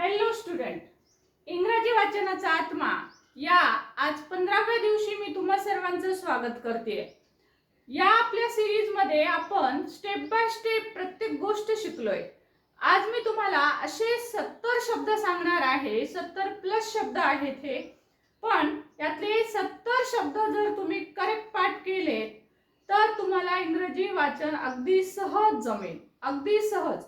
Hello student इंग्रजी वाचनाचा आत्मा. या आज पंधराव्या दिवशी मी तुम्हा सर्वांचं स्वागत करते. या आपल्या सिरीजमध्ये आपण स्टेप बाय स्टेप प्रत्येक गोष्ट शिकलोय. आज मी तुम्हाला असे सत्तर शब्द सांगणार आहे सत्तर प्लस शब्द आहेत हे. पण यातले सत्तर शब्द जर तुम्ही करेक्ट पाठ केले तर तुम्हाला इंग्रजी वाचन अगदी सहज जमेल. अगदी सहज.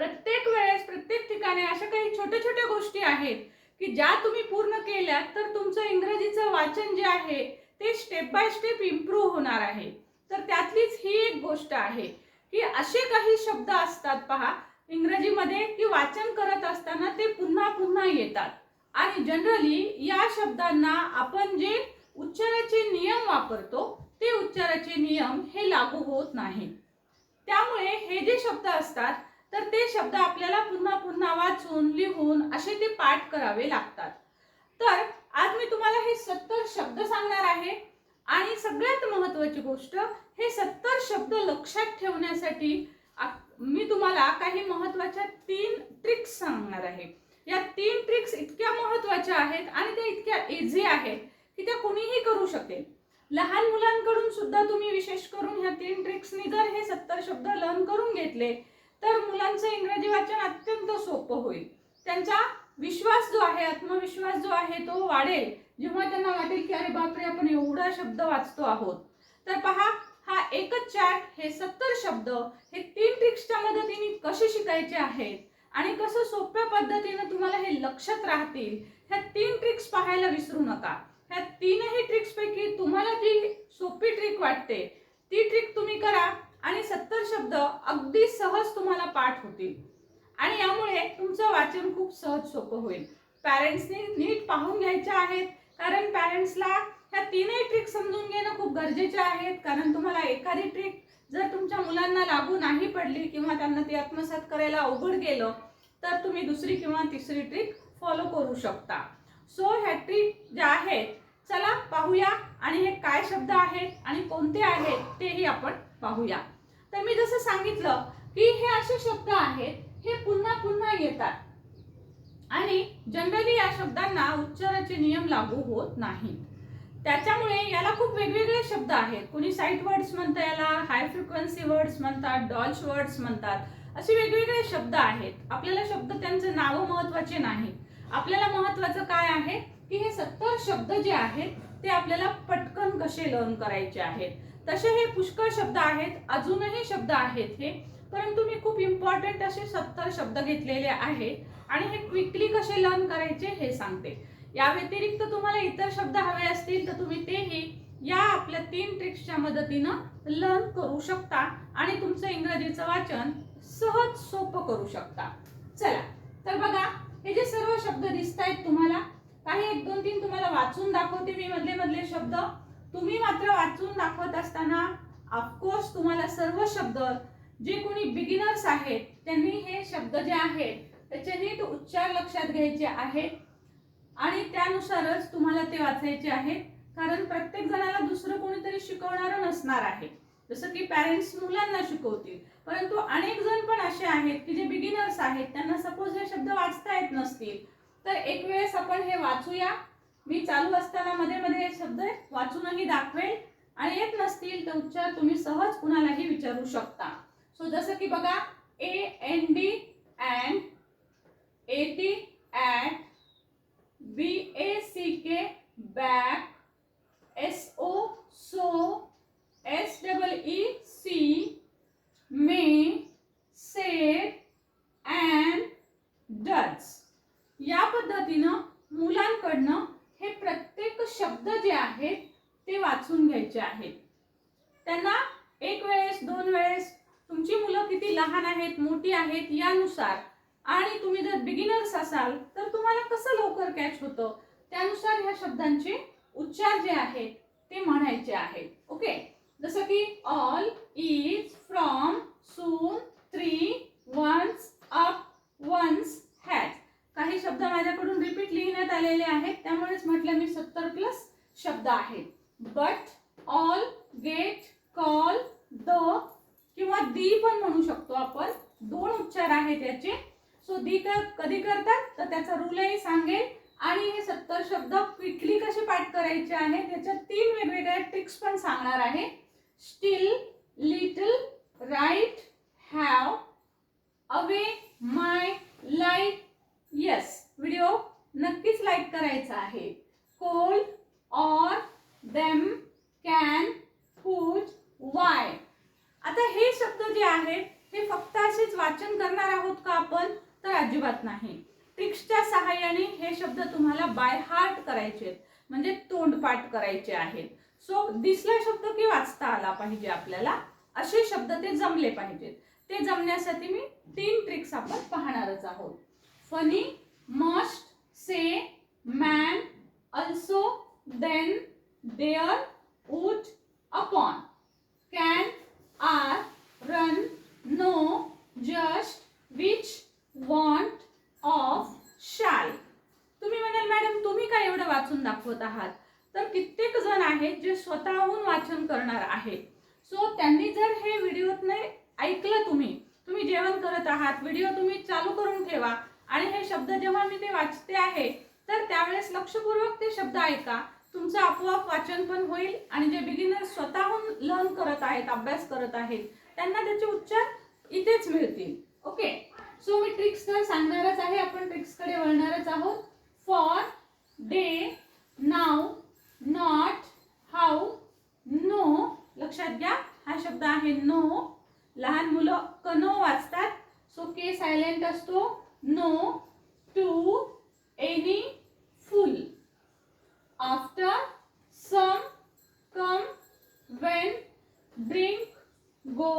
प्रत्येक वेळेस प्रत्येक ठिकाणी अशा काही छोट्या छोट्या गोष्टी आहेत की ज्या तुम्ही पूर्ण केल्यात तर तुमचं इंग्रजीचं वाचन जे आहे ते स्टेप बाय स्टेप इम्प्रूव्ह होणार आहे. तर त्यातलीच ही एक गोष्ट आहे की असे काही शब्द असतात पहा इंग्रजीमध्ये की वाचन करत असताना ते पुन्हा पुन्हा येतात. आणि जनरली या शब्दांना आपण जे उच्चाराचे नियम वापरतो ते उच्चाराचे नियम हे लागू होत नाही त्यामुळे हे जे शब्द असतात तर ते शब्द आपल्याला पुन्हा पुन्हा वाचून लिहून असे ते पाठ करावे लागतात. तर आज मी तुम्हाला हे सत्तर शब्द सांगणार आहे आणि सगळ्यात महत्वाची गोष्ट हे सत्तर शब्द लक्षात ठेवण्यासाठी मी तुम्हाला काही महत्त्वाच्या तीन ट्रिक्स सांगणार आहे. या तीन ट्रिक्स इतक्या महत्त्वाच्या आहेत आणि त्या इतक्या इझी आहेत की त्या कुणीही करू शकेल. लहान मुलांकडून सुद्धा तुम्ही विशेष करून ह्या तीन ट्रिक्सनी जर हे सत्तर शब्द लर्न करून घेतले तर मुलांचं इंग्रजी वाचन अत्यंत सोपं होईल. त्यांचा विश्वास जो आहे आत्मविश्वास जो आहे तो वाढेल. जेव्हा त्यांना वाटेल की अरे बापरे आपण एवढा शब्द वाचतो आहोत. तर पहा हा एकच चॅट हे सत्तर शब्द हे तीन ट्रिक्सच्या मदतीने कसे शिकायचे आहेत? आणि कसं सोप्या पद्धतीनं तुम्हाला हे लक्षात राहतील? ह्या तीन ट्रिक्स पाहायला विसरू नका. ह्या तीनही ट्रिक्सपैकी तुम्हाला जी सोपी ट्रिक वाटते ती ट्रिक तुम्ही करा. आणि सत्तर शब्द अगदी सहज तुम्हाला पाठ होतील. आणि यामुळे तुमचं वाचन खूप सहज सोपं होईल. पॅरेंट्सनी नीट पाहून घ्यायच्या आहेत. कारण पॅरेंट्सला ह्या तीनही ट्रिक समजून घेणं खूप गरजेचे आहेत. कारण तुम्हाला एखादी ट्रिक जर तुमच्या मुलांना लागू नाही पडली किंवा त्यांना ती आत्मसात करायला अवघड गेलं तर तुम्ही दुसरी किंवा तिसरी ट्रिक फॉलो करू शकता. सो ह्या ट्रिक ज्या आहेत चला पाहूया आणि हे काय शब्द आहेत आणि कोणते आहेत तेही आपण पाहूया. तर मी जसं सांगितलं की हे असे शब्द आहेत हे पुन्हा पुन्हा येतात. आणि जनरली या शब्दांना उच्चाराचे नियम लागू होत नाहीत. त्याच्यामुळे याला खूप वेगवेगळे शब्द आहेत. कोणी साईट वर्ड्स म्हणतं याला हाय फ्रिक्वेन्सी वर्ड्स म्हणतात डॉल्स वर्ड्स म्हणतात. असे वेगवेगळे शब्द आहेत. आपल्याला शब्द त्यांचे नावं महत्त्वाचे नाही आपल्याला महत्वाचं काय आहे? की हे सत्तर शब्द जे आहेत ते आपल्याला पटकन कसे लर्न करायचे आहेत? तसे हे पुष्कळ शब्द आहेत अजूनही शब्द आहेत हे. परंतु मी खूप इम्पॉर्टंट असे सत्तर शब्द घेतलेले आहेत आणि हे क्विकली कसे लर्न करायचे हे सांगते. या व्यतिरिक्त तुम्हाला इतर शब्द हवे असतील तर तुम्ही तेही या आपल्या तीन ट्रिक्सच्या मदतीनं लर्न करू शकता आणि तुमचं इंग्रजीचं वाचन सहज सोपं करू शकता. चला तर बघा हे जे सर्व शब्द दिसत आहेत तुम्हाला काही एक दोन तीन तुम्हाला वाचून दाखवते मी मधले मधले शब्द. तुम्ही मात्र वाचून दाखवत असताना ऑफकोर्स तुम्हाला सर्व शब्द जे कोणी बिगिनर्स आहेत त्यांनी हे शब्द जे आहेत त्याचे नीट उच्चार लक्षात घ्यायचे आहेत. आणि त्यानुसारच तुम्हाला ते वाचायचे आहेत. कारण प्रत्येक जणाला दुसरं कोणीतरी शिकवणारं नसणार आहे. जसं की पॅरेंट्स मुलांना शिकवतील. परंतु अनेक जण पण असे आहेत की जे बिगिनर्स आहेत त्यांना सपोज हे शब्द वाचता येत नसतील. तर एक वेळेस आपण हे वाचूया. मी चालू असताना मध्ये मध्ये शब्द वाचूनही दाखवेल आणि येत नसतील तर उच्चार तुम्ही सहज कुणालाही विचारू शकता. सो जसं की बघा A N D and A T at B A C K back S O so S double E C may set and does या पद्धतीनं मुलांकडनं हे प्रत्येक शब्द जे आहेत ते वाचून घ्यायचे आहेत त्यांना एक वेळेस दोन वेळेस तुमची मुलं किती लहान आहेत मोठी आहेत यानुसार आणि तुम्ही जर बिगिनर्स असाल तर तुम्हाला कसं लवकर कॅच होतं त्यानुसार ह्या शब्दांचे उच्चार जे आहेत ते म्हणायचे आहेत ओके जसं की all is from soon three once up once has काही शब्द माझ्याकडून रिपीट लिहिण्यात आलेले आहेत त्यामुळेच म्हटलं मी सत्तर प्लस शब्द आहेत but all get call the किंवा दी पण म्हणू शकतो आपण दोन उच्चार आहेत याचे सो दी क- कधी करतात तर त्याचा रूलही सांगेल आणि हे सत्तर शब्द क्विकली कसे पाठ करायचे आहे त्याच्या तीन वेगवेगळ्या ट्रिक्स पण सांगणार आहे still little right have away my like yes video नक्कीच लाईक करायचा आहे. Cold or them can put why आता हे शब्द जे आहेत हे फक्त असेच वाचन करणार आहोत का आपण? तर अजिबात नाही. ट्रिक्सच्या सहाय्याने हे शब्द तुम्हाला बाय हार्ट करायचे आहेत. म्हणजे तोंडपाठ करायचे आहेत. सो दिसला शब्द की वाचता आला पाहिजे आपल्याला? असे शब्द ते जमले पाहिजेत. ते जमण्यासाठी मी तीन ट्रिक्स आपण पाहणारच आहोत. Funny must say man also then there out upon can are run no just which want of shall तुम्ही म्हणाल मॅडम तुम्ही काय एवढं वाचून दाखवत आहात? तर कित्येक जण आहेत जे स्वतःहून वाचन करणार आहेत. सो त्यांनी जर हे व्हिडिओत नाही ऐकलं तुम्ही. तुम्ही जेवण करत आहात व्हिडिओ तुम्ही चालू करून ठेवा आणि हे शब्द जेव्हा मी ते वाचते आहे तर त्यावेळेस लक्षपूर्वक ते शब्द ऐका. तुमचं आपोआप वाचन पण होईल आणि जे बिगिनर स्वतःहून लर्न करत आहेत अभ्यास करत आहेत त्यांना त्याचे उच्चार इथेच मिळतील. ओके सो मी ट्रिक्स तर सांगणारच आहे. आपण ट्रिक्सकडे वळणारच आहोत. For day now not how know लक्षात घ्या. हा शब्द आहे नो लहान मुलं कनो वाचतात? सो के सायलेंट असतो. No to any full. After some come when drink go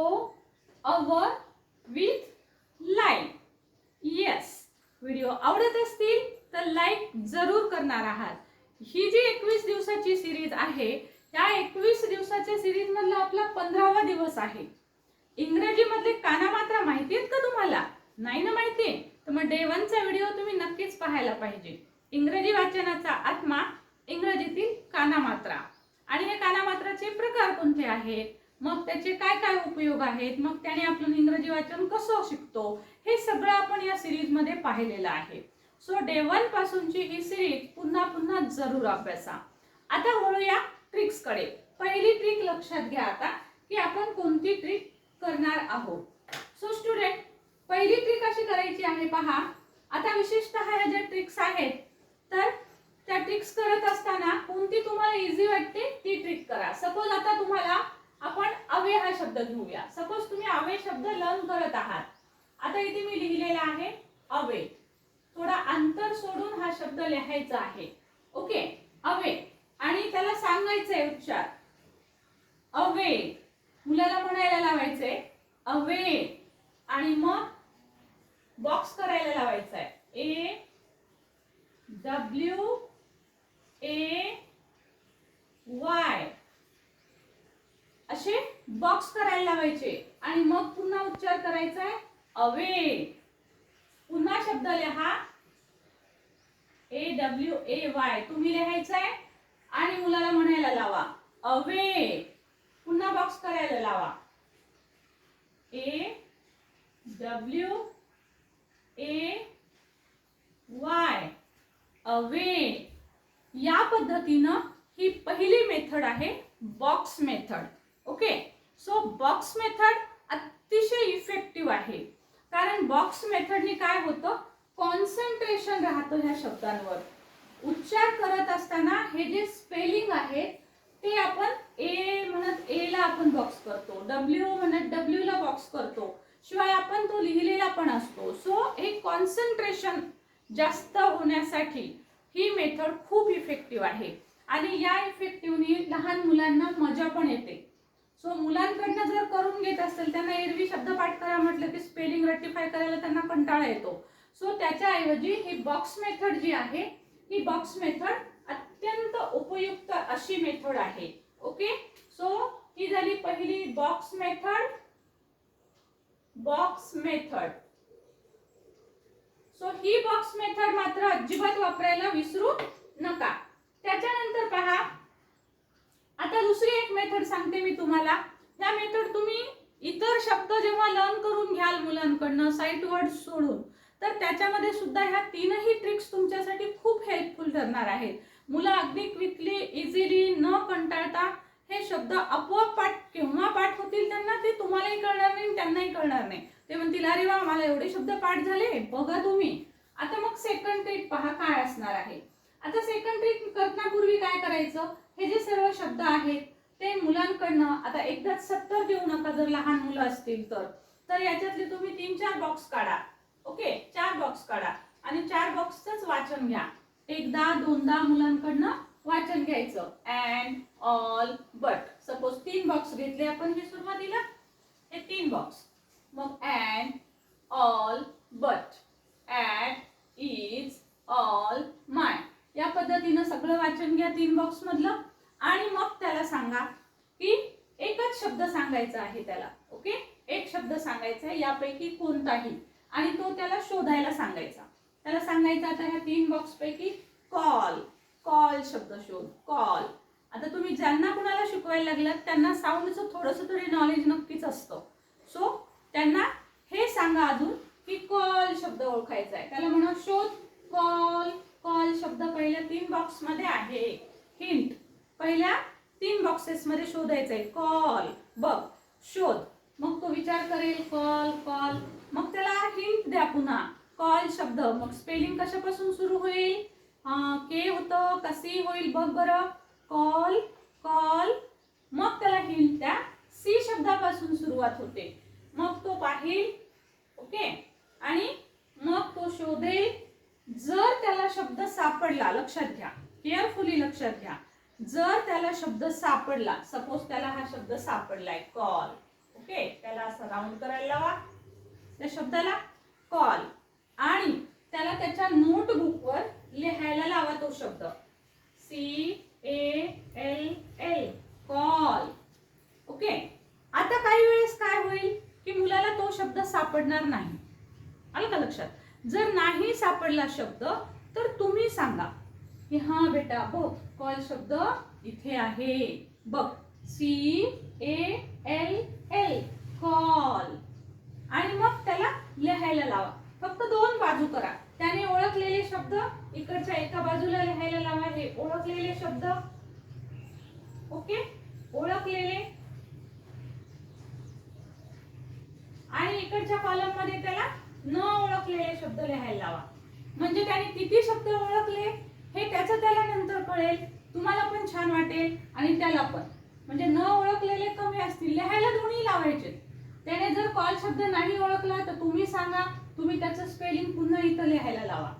our with like yes. Video आवडत असतील तर लाईक जरूर करणार आहात. ही जी एकवीस दिवसाची सिरीज आहे या एकवीस दिवसाच्या सिरीजमधला आपला पंधरावा दिवस आहे. इंग्रजी मधले कानामात्रा माहिती आहेत का तुम्हाला? नाही ना माहिती? तर मग डे वनचा व्हिडिओ तुम्ही नक्कीच पाहायला पाहिजे. इंग्रजी वाचनाचा आत्मा इंग्रजीतील कानामात्रा. आणि हे कानामात्राचे प्रकार कोणते आहेत? मग त्याचे काय काय उपयोग आहेत? मग त्याने आपण इंग्रजी वाचन कसं शिकतो? हे सगळं आपण या सिरीजमध्ये पाहिलेलं आहे. सो डे वन पासूनची ही सिरीज पुन्हा पुन्हा जरूर अभ्यासा. आता वळूया ट्रिक्सकडे पहिली ट्रिक लक्षात घ्या आता की आपण कोणती ट्रिक करणार आहोत. सो स्टुडंट पहिली ट्रिक अशी करायची आहे पहा. आता विशेषतः ह्या ज्या ट्रिक्स आहेत तर त्या ट्रिक्स करत असताना कोणती तुम्हाला इझी वाटते ती ट्रिक करा. सपोज आता तुम्हाला आपण अवे हा शब्द घेऊया. सपोज तुम्ही अवे शब्द लर्न करत आहात. आता इथे मी लिहिलेला आहे अवे. थोडा अंतर सोडून हा शब्द लिहायचा आहे. Okay away. आणि त्याला सांगायचंय उच्चार. अवे. मुलाला म्हणायला लावायचंय अवे आणि मग बॉक्स करायला लावायचा आहे ए डब्ल्यू ए वाय. असे बॉक्स करायला लावायचे. आणि मग पुन्हा उच्चार करायचा आहे अवे पुन्हा शब्द लिहा. A W A Y. तुम्ही लिहायचा आहे आणि मुलाला म्हणायला लावा अवे पुन्हा बॉक्स करायला लावा. A W A Y away या पद्धतीनं ही पहिली मेथड आहे box method. Okay so box method अतिशय इफेक्टिव्ह आहे. कारण बॉक्स मेथडने काय होतं? कॉन्सन्ट्रेशन राहतं ह्या शब्दांवर. उच्चार करत असताना हे जे स्पेलिंग आहे ते आपण ए म्हणत ए ला आपण बॉक्स करतो. डब्ल्यू म्हणत डब्ल्यू ला बॉक्स करतो. शिवाय आपण तो लिहिलेला पण असतो. सो एक कॉन्सन्ट्रेशन जास्त होण्यासाठी ही मेथड खूप इफेक्टिव्ह आहे. आणि या इफेक्टिव्हनी लहान मुलांना मजा पण येते. सो मुलांकडनं जर करून घेत असेल त्यांना एरवी शब्द पाठ करा म्हटलं की स्पेलिंग रेक्टिफाय करायला त्यांना कंटाळा येतो. सो त्याच्याऐवजी ही बॉक्स मेथड जी आहे ही बॉक्स मेथड अत्यंत उपयुक्त अशी मेथड आहे. ओके? सो ही झाली पहिली box method box method so ही बॉक्स मेथड मात्र अजिबात वापरायला विसरू नका. त्याच्यानंतर पहा. आता दुसरी एक मेथड सांगते मी तुम्हाला. ह्या मेथड तुम्ही इतर शब्द जेव्हा लर्न करून घ्याल मुलांकडनं साईट वर्ड सोडून तर त्याच्यामध्ये सुद्धा ह्या तीनही ट्रिक्स तुमच्यासाठी खूप हेल्पफुल ठरणार आहेत. मुलं अगदी क्विकली इझिली न कंटाळता हे शब्द आपोआप पाठ केव्हा पाठ होतील त्यांना ते तुम्हालाही कळणार नाही त्यांनाही कळणार नाही. ते म्हणतील अरे वा मला एवढे शब्द पाठ झाले बघा तुम्ही. आता मग सेकंड ट्रीट पहा काय असणार आहे. आता सेकंड ट्रीट करण्यापूर्वी काय करायचं? हे जे सर्व शब्द आहेत ते मुलांकडनं आता एकदाच सत्तर देऊ नका जर लहान मुलं असतील तर. तर याच्यातले तुम्ही तीन चार बॉक्स काढा. ओके चार बॉक्स काढा. आणि चार बॉक्सच वाचन घ्या. एकदा दोनदा मुलांकडनं वाचन घ्यायचं. अँड ऑल बट सपोज तीन बॉक्स घेतले आपण हे सुरुवातीला हे तीन बॉक्स मग and all but at is all my या पद्धतीनं सगळं वाचन घ्या तीन बॉक्स मधलं. आणि मग त्याला सांगा की एकच शब्द सांगायचा आहे त्याला. ओके एक शब्द सांगायचा आहे यापैकी कोणताही. आणि तो त्याला शोधायला सांगायचा. त्याला सांगायचं आता ह्या तीन बॉक्सपैकी कॉल कॉल शब्द शोध. कॉल आता तुम्ही ज्यांना कुणाला शिकवायला लागलात त्यांना साऊंडचं थोडंसं तरी नॉलेज नक्कीच असतं. सो त्यांना हे सांगा अजून की कॉल शब्द ओळखायचा आहे. त्याला म्हणा शोध. कॉल कॉल शब्द पहिल्या तीन बॉक्समध्ये आहे. हिंट पहिल्या तीन बॉक्सेसमध्ये शोधायचं आहे कॉल बघ. शोध. मग तो विचार करेल. कॉल कॉल मग त्याला हिंट द्या पुन्हा. कॉल शब्द. मग स्पेलिंग कशापासून सुरू होईल? के होतं कसी होईल? बघ बरं. Call call. मग त्याला हिल त्या सी शब्दापासून सुरुवात होते. मग तो पाहिल. ओके? आणि मग तो शोधेल. जर त्याला शब्द सापडला लक्षात घ्या. केअरफुली लक्षात घ्या. जर त्याला शब्द सापडला सपोज त्याला हा शब्द सापडलाय कॉल ओके? त्याला असं राऊंड करायला लावा. त्या शब्दाला कॉल आणि त्याला त्याच्या नोटबुकवर लिहायला लावा तो शब्द. C A L L call okay आता काही वेळेस काय होईल की मुलाला तो शब्द सापडणार नाही. आलं का लक्षात? जर नाही सापडला शब्द तर तुम्ही सांगा की हां बेटा बघ कॉल शब्द इथे आहे. बघ C A L L call आणि मग त्याला लिहायला लावा. फक्त दोन बाजू करा. त्याने ओळखलेले शब्द इकडच्या एका बाजूला लिहायला लावा. हे ओळखलेले शब्द. ओके? ओळखलेले. आणि इकडच्या कॉलममध्ये त्याला न ओळखलेले शब्द लिहायला लावा. म्हणजे त्याने किती शब्द ओळखले हे त्याचं त्याला नंतर कळेल. तुम्हाला पण छान वाटेल आणि त्याला पण. म्हणजे न ओळखलेले कमी असतील. लिहायला दोन्ही लावायचे. त्याने जर कॉल शब्द नाही ओळखला तर तुम्ही सांगा तुम्ही त्याचं स्पेलिंग पुन्हा इथं लिहायला लावा.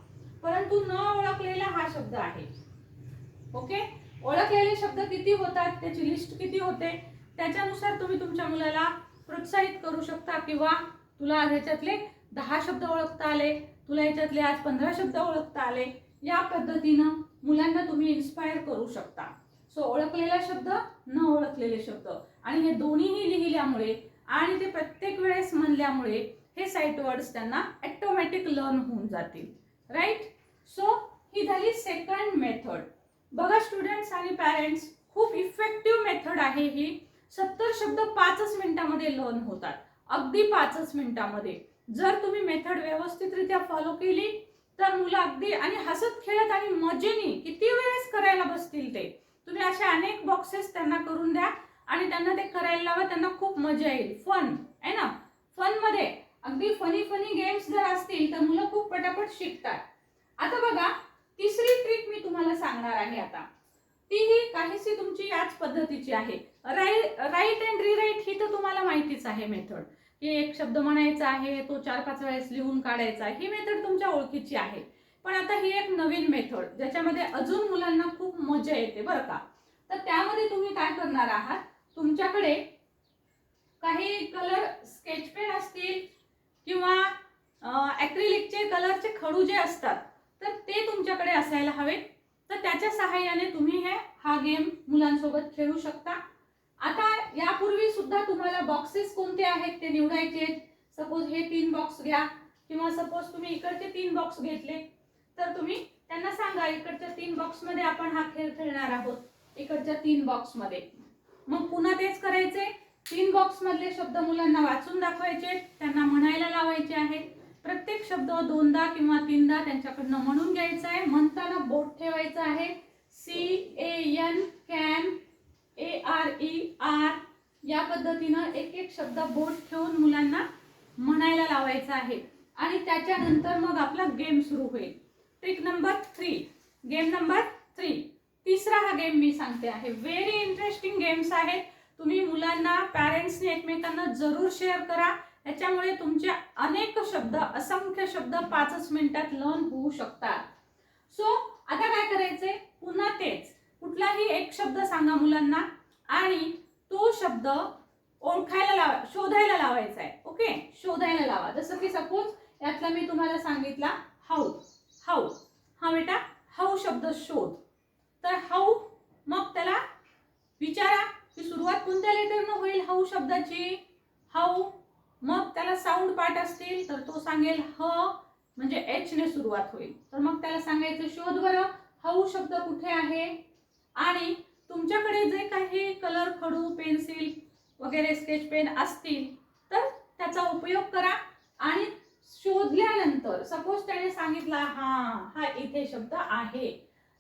परंतु न ओळखलेला हा शब्द आहे. ओके ओळखलेले शब्द किती होतात त्याची लिस्ट किती होते त्याच्यानुसार तुम्ही तुमच्या मुलाला प्रोत्साहित करू शकता किंवा तुला आज ह्याच्यातले दहा शब्द ओळखता आले तुला ह्याच्यातले आज पंधरा शब्द ओळखता आले या पद्धतीनं मुलांना तुम्ही इन्स्पायर करू शकता. सो ओळखलेला शब्द न ओळखलेले शब्द. आणि हे दोन्हीही लिहिल्यामुळे आणि ते प्रत्येक वेळेस म्हणल्यामुळे हे साईट वर्ड्स त्यांना ॲटोमॅटिक लर्न होऊन जातील. राईट सो ही झाली सेकंड मेथड बघा स्टुडंट्स आणि पॅरेंट्स खूप इफेक्टिव्ह मेथड आहे ही. सत्तर शब्द पाचच मिनिटामध्ये लर्न होतात. अगदी पाचच मिनिटामध्ये. जर तुम्ही मेथड व्यवस्थितरित्या फॉलो केली तर मुलं अगदी आणि हसत खेळत आणि मजेने किती वेळेस करायला बसतील ते? तुम्ही असे अनेक बॉक्सेस त्यांना करून द्या आणि त्यांना ते करायला लावा त्यांना खूप मजा येईल. फन आहे ना? फनमध्ये अगदी फनी फनी गेम्स जर असतील तर मुलं खूप पटापट शिकतात. आता बघा तिसरी ट्रिक मी तुम्हाला सांगणार आहे आता. ती ही काहीशी तुमची याच पद्धतीची आहे. राई राईट अँड रिराईट ही तर तुम्हाला माहितीच आहे मेथड की एक शब्द म्हणायचा आहे तो चार पाच वेळेस लिहून काढायचा ही मेथड तुमच्या ओळखीची आहे. पण आता ही एक नवीन मेथड ज्याच्यामध्ये अजून मुलांना खूप मजा येते बरं का? तर त्यामध्ये तुम्ही काय करणार आहात? तुमच्याकडे काही कलर स्केच पेन असतील किंवा ॲक्रिलिकचे कलरचे खडू जे असतात तर ते तुमच्याकडे असायला हवेत तर त्याच्या सहाय्याने तुम्ही हे हा गेम मुलांसोबत खेळू शकता. आता यापूर्वी सुद्धा तुम्हाला बॉक्सेस कोणते आहेत ते निवडायचे सपोज हे तीन बॉक्स घ्या किंवा सपोज तुम्ही इकडचे तीन बॉक्स घेतले तर तुम्ही त्यांना सांगा इकडच्या तीन बॉक्समध्ये आपण हा खेळ खेळणार आहोत. इकडच्या तीन बॉक्समध्ये मग पुन्हा तेच करायचे. तीन बॉक्स मधले शब्द मुलांना वाचून दाखवायचे त्यांना म्हणायला लावायचे आहेत प्रत्येक शब्द दोनदा किंवा तीनदा त्यांच्याकडनं म्हणून घ्यायचा आहे. म्हणताना बोट ठेवायचं आहे. C A N can A R E are या पद्धतीनं एक एक शब्द बोट ठेवून मुलांना म्हणायला लावायचा आहे. आणि त्याच्यानंतर मग आपला गेम सुरू होईल. Trick number three game number three तिसरा हा गेम मी सांगते आहे. व्हेरी इंटरेस्टिंग गेम्स आहेत. तुम्ही मुलांना पॅरेंट्सने एकमेकांना जरूर शेअर करा. याच्यामुळे तुमचे अनेक शब्द असंख्य शब्द पाचच मिनिटात लर्न होऊ शकतात. सो आता काय करायचंय? पुन्हा तेच. कुठलाही एक शब्द सांगा मुलांना आणि तो शब्द ओळखायला लावा शोधायला लावायचा आहे ओके शोधायला लावा. जसं की सपोज यातला मी तुम्हाला सांगितला हाऊ हाऊ हा बेटा हाऊ शब्द शोध. तर हाऊ मग त्याला विचारा. की सुरुवात कोणत्या लेटरनं होईल हाऊ शब्दाची? हाऊ. मग त्याला साऊंड पार्ट असतील तर तो सांगेल ह म्हणजे एच ने सुरुवात होईल. तर मग त्याला सांगायचं शोध बरं हाऊ शब्द कुठे आहे? आणि तुमच्याकडे जे काही कलर खडू पेन्सिल वगैरे स्केच पेन असतील तर त्याचा उपयोग करा. आणि शोधल्यानंतर सपोज त्याने सांगितला हा हा इथे शब्द आहे.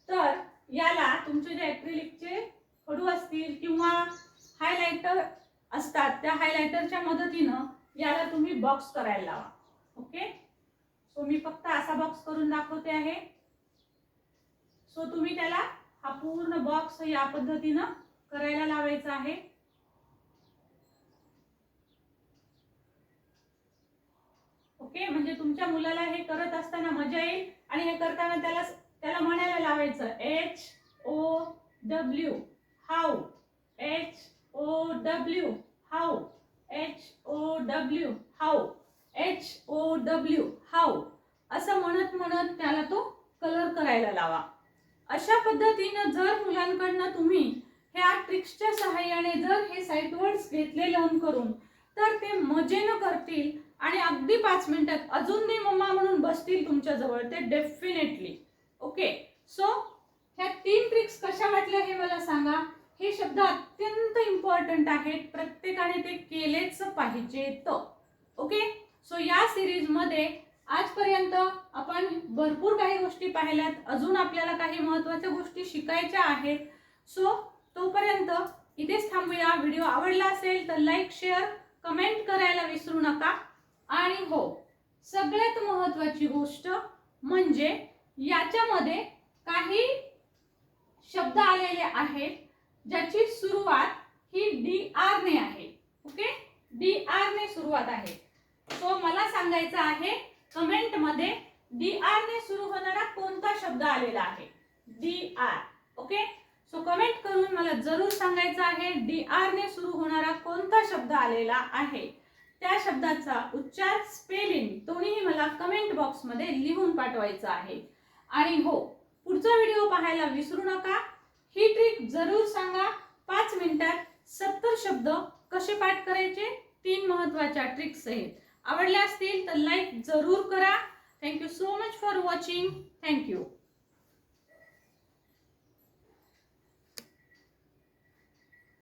तर याला तुमचे जे ॲक्रिलिकचे खडू असतील किंवा हायलायटर असतात त्या हायलायटरच्या मदतीनं याला तुम्ही बॉक्स करायला लावा. ओके सो मी फक्त असा बॉक्स करून दाखवते आहे. सो तुम्ही त्याला हा पूर्ण बॉक्स या पद्धतीनं करायला लावायचा आहे. ओके म्हणजे तुमच्या मुलाला हे करत असताना मजा येईल आणि हे करताना त्याला त्याला म्हणायला लावायचं H O W how H O W how H O W how H O W how असं म्हणत म्हणत त्याला तो कलर करायला लावा. अशा पद्धतीनं जर मुलांकडनं तुम्ही ह्या ट्रिक्सच्या सहाय्याने जर हे साईट वर्ड्स घेतले लर्न करून तर ते मजेनं करतील आणि अगदी पाच मिनिटात अजून ते मम्मा म्हणून बसतील तुमच्याजवळ ते डेफिनेटली ओके सो ह्या तीन ट्रिक्स कशा वाटल्या हे मला सांगा. हे शब्द अत्यंत इम्पॉर्टंट आहेत. प्रत्येकाने ते केलेच पाहिजेत ओके सो या सिरीजमध्ये आजपर्यंत आपण भरपूर काही गोष्टी पाहिल्यात. अजून आपल्याला काही महत्त्वाच्या गोष्टी शिकायच्या आहेत. सो तोपर्यंत इथेच थांबूया. व्हिडिओ आवडला असेल तर लाईक शेअर कमेंट करायला विसरू नका. आणि हो सगळ्यात महत्त्वाची गोष्ट म्हणजे याच्यामध्ये काही शब्द आलेले आहेत. ज्याची सुरुवात ही डी आर ने आहे. ओके डी आर ने सुरुवात आहे. सो मला सांगायचं आहे कमेंटमध्ये डी आर ने सुरू होणारा कोणता शब्द आलेला आहे? D R okay so comment करून मला जरूर सांगायचं आहे डी आर ने सुरू होणारा कोणता शब्द आलेला आहे? त्या शब्दाचा उच्चार स्पेलिंग दोन्ही मला कमेंट बॉक्समध्ये लिहून पाठवायचं आहे. आणि हो पुढचा व्हिडिओ पाहायला विसरू नका. ही ट्रिक जरूर सांगा. पाच मिनिटात सत्तर शब्द कसे पाठ करायचे? तीन महत्त्वाच्या ट्रिक्स आहेत. आवडल्या असतील तर लाईक जरूर करा. Thank you so much for watching thank you